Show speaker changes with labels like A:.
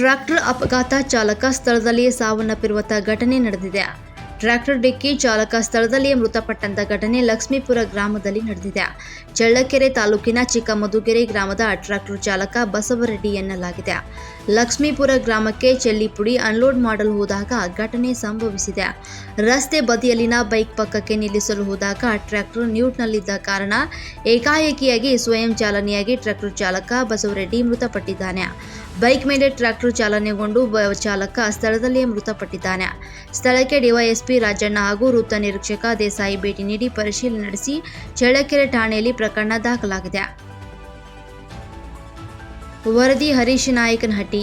A: Tractor ಅಪಘಾತ ಚಾಲಕ ಸ್ಥಳದಲ್ಲಿಯೇ ಸಾವನ್ನಪ್ಪಿರುವಂಥ ಘಟನೆ ನಡೆದಿದೆ. ಟ್ರ್ಯಾಕ್ಟರ್ ಡಿಕ್ಕಿ ಚಾಲಕ ಸ್ಥಳದಲ್ಲಿಯೇ ಮೃತಪಟ್ಟಂತ ಘಟನೆ ಲಕ್ಷ್ಮೀಪುರ ಗ್ರಾಮದಲ್ಲಿ ನಡೆದಿದೆ. ಚಳ್ಳಕೆರೆ ತಾಲೂಕಿನ ಚಿಕ್ಕಮದುಗೆರೆ ಗ್ರಾಮದ ಟ್ರ್ಯಾಕ್ಟರ್ ಚಾಲಕ ಬಸವರೆಡ್ಡಿ ಎನ್ನಲಾಗಿದೆ. ಲಕ್ಷ್ಮೀಪುರ ಗ್ರಾಮಕ್ಕೆ ಚೆಲ್ಲಿಪುಡಿ ಅನ್ಲೋಡ್ ಮಾಡಲು ಹೋದಾಗ ಘಟನೆ ಸಂಭವಿಸಿದೆ. ರಸ್ತೆ ಬದಿಯಲ್ಲಿನ ಬೈಕ್ ಪಕ್ಕಕ್ಕೆ ನಿಲ್ಲಿಸಲು ಹೋದಾಗ ಟ್ರ್ಯಾಕ್ಟರ್ ನ್ಯೂಟ್ನಲ್ಲಿದ್ದ ಕಾರಣ ಏಕಾಏಕಿಯಾಗಿ ಸ್ವಯಂ ಚಾಲನೆಯಾಗಿ ಟ್ರ್ಯಾಕ್ಟರ್ ಚಾಲಕ ಬಸವರೆಡ್ಡಿ ಮೃತಪಟ್ಟಿದ್ದಾನೆ. ಬೈಕ್ ಮೇಲೆ ಟ್ರ್ಯಾಕ್ಟರ್ ಚಾಲನೆಗೊಂಡು ಚಾಲಕ ಸ್ಥಳದಲ್ಲಿಯೇ ಮೃತಪಟ್ಟಿದ್ದಾನೆ. ಸ್ಥಳಕ್ಕೆ ಡಿವೈಎಸ್ಪಿ ರಾಜಣ್ಣ ಹಾಗೂ ವೃತ್ತ ನಿರೀಕ್ಷಕ ದೇಸಾಯಿ ಭೇಟಿ ನೀಡಿ ಪರಿಶೀಲನೆ ನಡೆಸಿ ಚಳ್ಳಕೆರೆ ಠಾಣೆಯಲ್ಲಿ ಪ್ರಕರಣ ದಾಖಲಾಗಿದೆ. ವರದಿ ಹರೀಶ್ ನಾಯಕನಹಟ್ಟಿ